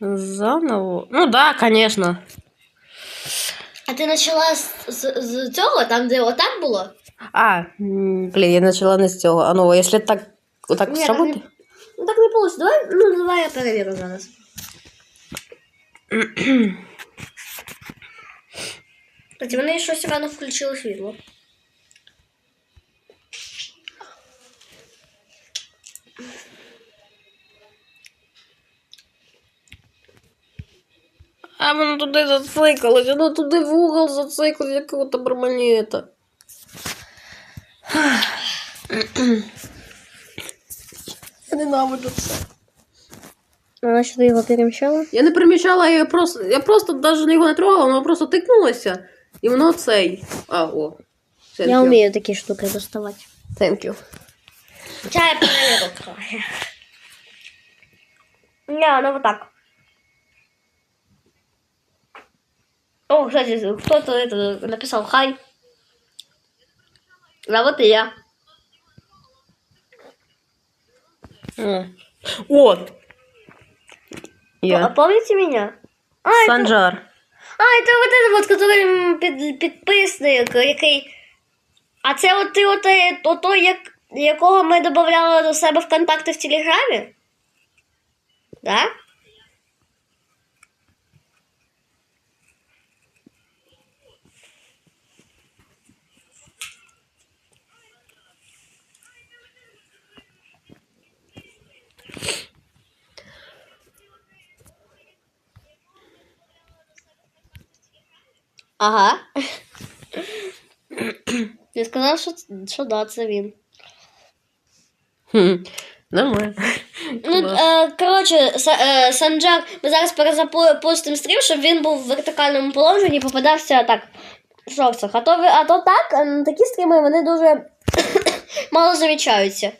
Заново. Ну да, конечно. А ти почала з, з, з цього, там, де отак було? А, м, блін, я почала не з цього. А ну, якщо так, отак Ні, так сработає. Ну так не вийшло. Давай, ну давай я перевірю зараз. Тоді вони щось рано включили світло. А воно туди зациклилось, воно туди в угол зациклилось, якого то барманета. Я ненавиджу це. Вона що ти його переміщала? Я не переміщала, я просто, я просто навіть його не трогала, воно просто тикнулося, і воно цей. А, о. Thank Я you. вмію такі штуки доставати. Thank you. Чай я перевірю трохи. Не, ну вот так. О, кстати, кто-то это написал хай. А вот и я. О. О! А Я. помните меня? А, это, Санджар. а, это вот это вот, который м, під, підписник, який. А це от ти от, е, то, той, як, якого ми додавали до себе в контакти в Телеграмі? Да? Ага. Я сказав, що, що да, це він. Хм. Нормально. Ну, е, коротше, Са- е, Санджар, ми зараз перезапустимо стрім, щоб він був в вертикальному положенні і попадався так в шорцах. А то, ви- а то так, е, такі стріми вони дуже мало замічаються.